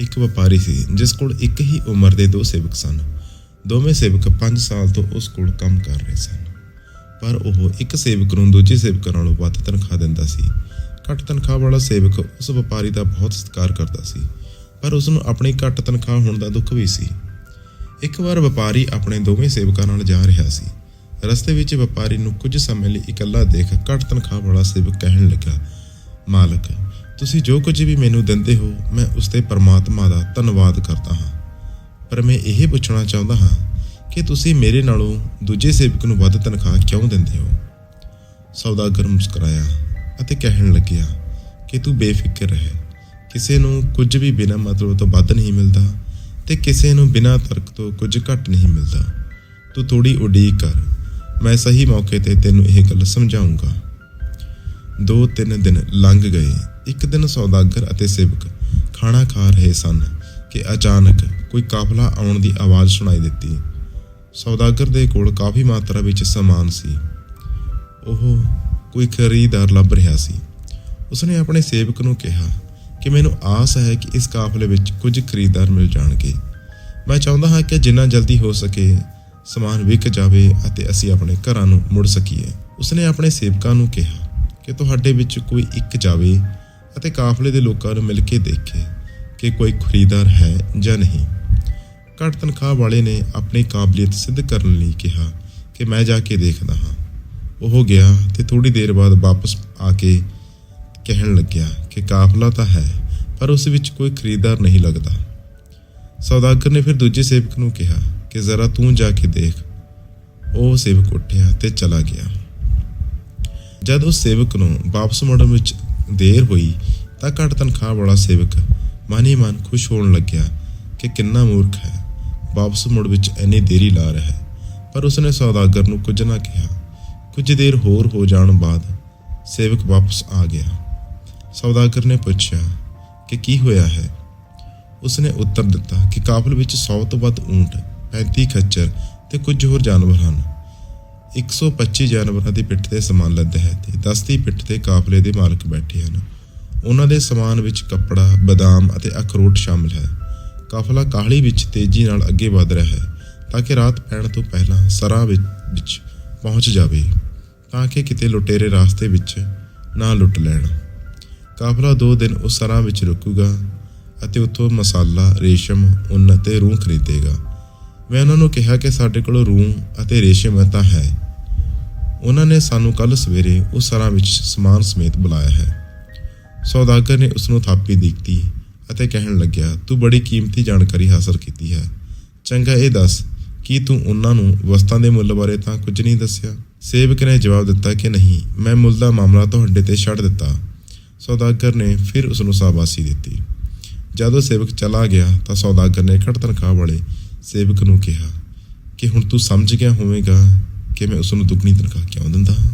ਇੱਕ ਵਪਾਰੀ ਸੀ, ਜਿਸ ਕੋਲ ਇੱਕ ਹੀ ਉਮਰ ਦੇ ਦੋ ਸੇਵਕ ਸਨ। ਦੋਵੇਂ ਸੇਵਕ 5 ਸਾਲ ਤੋਂ ਉਸ ਕੋਲ ਕੰਮ ਕਰ ਰਹੇ ਸਨ। ਪਰ ਉਹ ਇੱਕ ਸੇਵਕ ਨੂੰ ਦੂਜੇ ਸੇਵਕਾਂ ਨਾਲੋਂ ਵੱਧ ਤਨਖਾਹ ਦਿੰਦਾ ਸੀ। ਘੱਟ ਤਨਖਾਹ ਵਾਲਾ ਸੇਵਕ ਉਸ ਵਪਾਰੀ ਦਾ ਬਹੁਤ ਸਤਿਕਾਰ ਕਰਦਾ ਸੀ, ਪਰ ਉਸ ਨੂੰ ਆਪਣੀ ਘੱਟ ਤਨਖਾਹ ਹੋਣ ਦਾ ਦੁੱਖ ਵੀ ਸੀ। ਇੱਕ ਵਾਰ ਵਪਾਰੀ ਆਪਣੇ ਦੋਵੇਂ ਸੇਵਕਾਂ ਨਾਲ ਜਾ ਰਿਹਾ ਸੀ। ਰਸਤੇ ਵਿੱਚ ਵਪਾਰੀ ਨੂੰ ਕੁਝ ਸਮੇਂ ਲਈ ਇਕੱਲਾ ਦੇਖ ਘੱਟ ਤਨਖਾਹ ਵਾਲਾ ਸੇਵਕ ਕਹਿਣ ਲੱਗਾ, ਮਾਲਕ ਤੁਸੀਂ ਜੋ ਕੁਝ ਵੀ ਮੈਨੂੰ ਦਿੰਦੇ ਹੋ, ਮੈਂ ਉਸ ਤੇ ਪਰਮਾਤਮਾ ਦਾ ਧੰਨਵਾਦ ਕਰਦਾ ਹਾਂ। ਪਰ ਮੈਂ ਇਹ ਪੁੱਛਣਾ ਚਾਹੁੰਦਾ ਹਾਂ ਕਿ ਤੁਸੀਂ ਮੇਰੇ ਨਾਲੋਂ ਦੂਜੇ ਸੇਵਕ ਨੂੰ ਵੱਧ ਤਨਖਾਹ ਕਿਉਂ ਦਿੰਦੇ ਹੋ? ਸੌਦਾਗਰ ਮੁਸਕਰਾਇਆ ਅਤੇ ਕਹਿਣ ਲੱਗਿਆ ਕਿ ਤੂੰ ਬੇਫਿਕਰ ਰਹਿ। ਕਿਸੇ ਨੂੰ ਕੁਝ ਵੀ ਬਿਨਾਂ ਮਤਲਬ ਤੋਂ ਵੱਧ ਨਹੀਂ ਮਿਲਦਾ ਤੇ ਕਿਸੇ ਨੂੰ ਬਿਨਾਂ ਤਰਕ ਤੋਂ ਕੁਝ ਘੱਟ ਨਹੀਂ ਮਿਲਦਾ। ਤੂੰ ਥੋੜੀ ਉਡੀਕ ਕਰ, ਮੈਂ ਸਹੀ ਮੌਕੇ ਤੇ ਤੈਨੂੰ ਇਹ ਗੱਲ ਸਮਝਾਉਂਗਾ ਦੋ ਤਿੰਨ ਦਿਨ ਲੰਘ ਗਏ। ਇੱਕ ਦਿਨ ਸੌਦਾਗਰ ਅਤੇ ਸੇਵਕ ਖਾਣਾ ਖਾ ਰਹੇ ਸਨ ਕਿ ਅਚਾਨਕ ਕੋਈ ਕਾਫਲਾ ਆਉਣ ਦੀ ਆਵਾਜ਼ ਸੁਣਾਈ ਦਿੱਤੀ। ਸੌਦਾਗਰ ਦੇ ਕੋਲ ਕਾਫੀ ਮਾਤਰਾ ਵਿੱਚ ਸਮਾਨ ਸੀ। ਉਹ ਕੋਈ ਖਰੀਦਦਾਰ ਲੱਭ ਰਿਹਾ ਸੀ। ਉਸਨੇ ਆਪਣੇ ਸੇਵਕ ਨੂੰ ਕਿਹਾ ਕਿ ਮੈਨੂੰ ਆਸ ਹੈ ਕਿ ਇਸ ਕਾਫਲੇ ਵਿੱਚ ਕੁਝ ਖਰੀਦਦਾਰ ਮਿਲ ਜਾਣਗੇ। ਮੈਂ ਚਾਹੁੰਦਾ ਹਾਂ ਕਿ ਜਿੰਨਾ ਜਲਦੀ ਹੋ ਸਕੇ, ਸਮਾਨ ਵਿਕ ਜਾਵੇ ਅਤੇ ਅਸੀਂ ਆਪਣੇ ਘਰਾਂ ਨੂੰ ਮੁੜ ਸਕੀਏ। ਉਸਨੇ ਆਪਣੇ ਸੇਵਕਾਂ ਨੂੰ ਕਿਹਾ ਕਿ ਤੁਹਾਡੇ ਵਿੱਚ ਕੋਈ ਇੱਕ ਜਾਵੇ ਅਤੇ ਕਾਫਲੇ ਦੇ ਲੋਕਾਂ ਨੂੰ ਮਿਲ ਕੇ ਦੇਖੇ ਕਿ ਕੋਈ ਖਰੀਦਦਾਰ ਹੈ ਜਾਂ ਨਹੀਂ। ਘੱਟ ਤਨਖਾਹ ਵਾਲੇ ਨੇ ਆਪਣੀ ਕਾਬਲੀਅਤ ਸਿੱਧ ਕਰਨ ਲਈ ਕਿਹਾ ਕਿ ਮੈਂ ਜਾ ਕੇ ਦੇਖਦਾ ਹਾਂ। ਉਹ ਗਿਆ ਤੇ ਥੋੜੀ ਦੇਰ ਬਾਅਦ ਵਾਪਸ ਆ ਕੇ ਕਹਿਣ ਲੱਗਿਆ ਕਿ ਕਾਫਲਾ ਤਾਂ ਹੈ, ਪਰ ਉਸ ਵਿੱਚ ਕੋਈ ਖਰੀਦਦਾਰ ਨਹੀਂ ਲੱਗਦਾ। ਸੌਦਾਗਰ ਨੇ ਫਿਰ ਦੂਜੇ ਸੇਵਕ ਨੂੰ ਕਿਹਾ ਕਿ ਜ਼ਰਾ ਤੂੰ ਜਾ ਕੇ ਦੇਖ। ਉਹ ਸੇਵਕ ਉੱਠਿਆ ਤੇ ਚਲਾ ਗਿਆ। ਜਦ ਉਸ ਸੇਵਕ ਨੂੰ ਵਾਪਸ ਮੁੜਨ ਵਿੱਚ ਦੇਰ ਹੋਈ ਤਾਂ ਘੱਟ ਤਨਖਾਹ ਵਾਲਾ ਸੇਵਕ ਮਾਨੀ ਮਨ ਖੁਸ਼ ਹੋਣ ਲੱਗਿਆ ਕਿ ਕਿੰਨਾ ਮੂਰਖ ਹੈ। ਵਾਪਸ ਮੁੜ ਵਿੱਚ ਇੰਨੀ ਦੇਰੀ ਲਾ ਰਿਹਾ ਹੈ। ਪਰ ਉਸਨੇ ਸੌਦਾਗਰ ਨੂੰ ਕੁਝ ਨਾ ਕਿਹਾ। ਕੁਝ ਦੇਰ ਹੋਰ ਹੋ ਜਾਣ ਬਾਅਦ ਸੇਵਕ ਵਾਪਸ ਆ ਗਿਆ। ਸੌਦਾਗਰ ਨੇ ਪੁੱਛਿਆ ਕਿ ਕੀ ਹੋਇਆ ਹੈ? ਉਸਨੇ ਉੱਤਰ ਦਿੱਤਾ ਕਿ ਕਾਫਲ ਵਿੱਚ 100 ਤੋਂ ਵੱਧ ਊਂਟ 35 ਖੱਚਰ ਤੇ ਕੁਝ ਹੋਰ ਜਾਨਵਰ ਹਨ। 125 ਜਾਨਵਰਾਂ ਦੀ ਪਿੱਠ ਤੇ ਸਮਾਨ ਲੱਦਿਆ ਹੈ ਤੇ 10 ਦੀ ਪਿੱਠ ਤੇ ਕਾਫਲੇ ਦੇ ਮਾਲਕ ਬੈਠੇ ਹਨ। ਉਹਨਾਂ ਦੇ ਸਮਾਨ ਵਿੱਚ ਕੱਪੜਾ, ਬਦਾਮ ਅਤੇ ਅਖਰੋਟ ਸ਼ਾਮਲ ਹੈ। ਕਾਫਲਾ ਕਾਹਲੀ ਵਿੱਚ ਤੇਜ਼ੀ ਨਾਲ ਅੱਗੇ ਵਧ ਰਿਹਾ ਹੈ ਤਾਂ ਕਿ ਰਾਤ ਪੈਣ ਤੋਂ ਪਹਿਲਾਂ ਸਰਾਂ ਵਿੱਚ ਪਹੁੰਚ ਜਾਵੇ, ਤਾਂ ਕਿ ਕਿਤੇ ਲੁਟੇਰੇ ਰਾਸਤੇ ਵਿੱਚ ਨਾ ਲੁੱਟ ਲੈਣ। ਕਾਫਲਾ ਦੋ ਦਿਨ ਉਸ ਸਰਾਂ ਵਿੱਚ ਰੁਕੂਗਾ ਅਤੇ ਉੱਥੋਂ ਮਸਾਲਾ, ਰੇਸ਼ਮ, ਉੱਨ ਅਤੇ ਰੂੰ ਖਰੀਦੇਗਾ। ਮੈਂ ਉਹਨਾਂ ਨੂੰ ਕਿਹਾ ਕਿ ਸਾਡੇ ਕੋਲ ਰੂੰ ਅਤੇ ਰੇਸ਼ਮ ਤਾਂ ਹੈ। ਉਹਨਾਂ ਨੇ ਸਾਨੂੰ ਕੱਲ ਸਵੇਰੇ ਉਸ ਸਰਾਂ ਵਿੱਚ ਸਮਾਨ ਸਮੇਤ ਬੁਲਾਇਆ ਹੈ। ਸੌਦਾਗਰ ਨੇ ਉਸ ਨੂੰ ਥਾਪੀ ਦਿੱਤੀ ਅਤੇ ਕਹਿਣ ਲੱਗਿਆ, ਤੂੰ ਬੜੀ ਕੀਮਤੀ ਜਾਣਕਾਰੀ ਹਾਸਲ ਕੀਤੀ ਹੈ। ਚੰਗਾ ਇਹ ਦੱਸ, ਕੀ ਤੂੰ ਉਹਨਾਂ ਨੂੰ ਵਸਤਾਂ ਦੇ ਮੁੱਲ ਬਾਰੇ ਤਾਂ ਕੁਝ ਨਹੀਂ ਦੱਸਿਆ? ਸੇਵਕ ਨੇ ਜਵਾਬ ਦਿੱਤਾ ਕਿ ਨਹੀਂ, ਮੈਂ ਮੁੱਲ ਦਾ ਮਾਮਲਾ ਤੁਹਾਡੇ ਤੇ ਛੱਡ ਦਿੱਤਾ। ਸੌਦਾਗਰ ਨੇ ਫਿਰ ਉਸ ਨੂੰ ਸ਼ਾਬਾਸ਼ੀ ਦਿੱਤੀ। ਜਦੋਂ ਸੇਵਕ ਚਲਾ ਗਿਆ ਤਾਂ ਸੌਦਾਗਰ ਨੇ ਘੱਟ ਤਨਖਾਹ ਵਾਲੇ ਸੇਵਕ ਨੂੰ ਕਿਹਾ ਕਿ ਹੁਣ ਤੂੰ ਸਮਝ ਗਿਆ ਹੋਵੇਗਾ ਕਿ ਮੈਂ ਉਸ ਨੂੰ ਦੁੱਗਣੀ ਤਨਖਾਹ ਕਿਉਂ ਦਿੰਦਾ? ਹਾਂ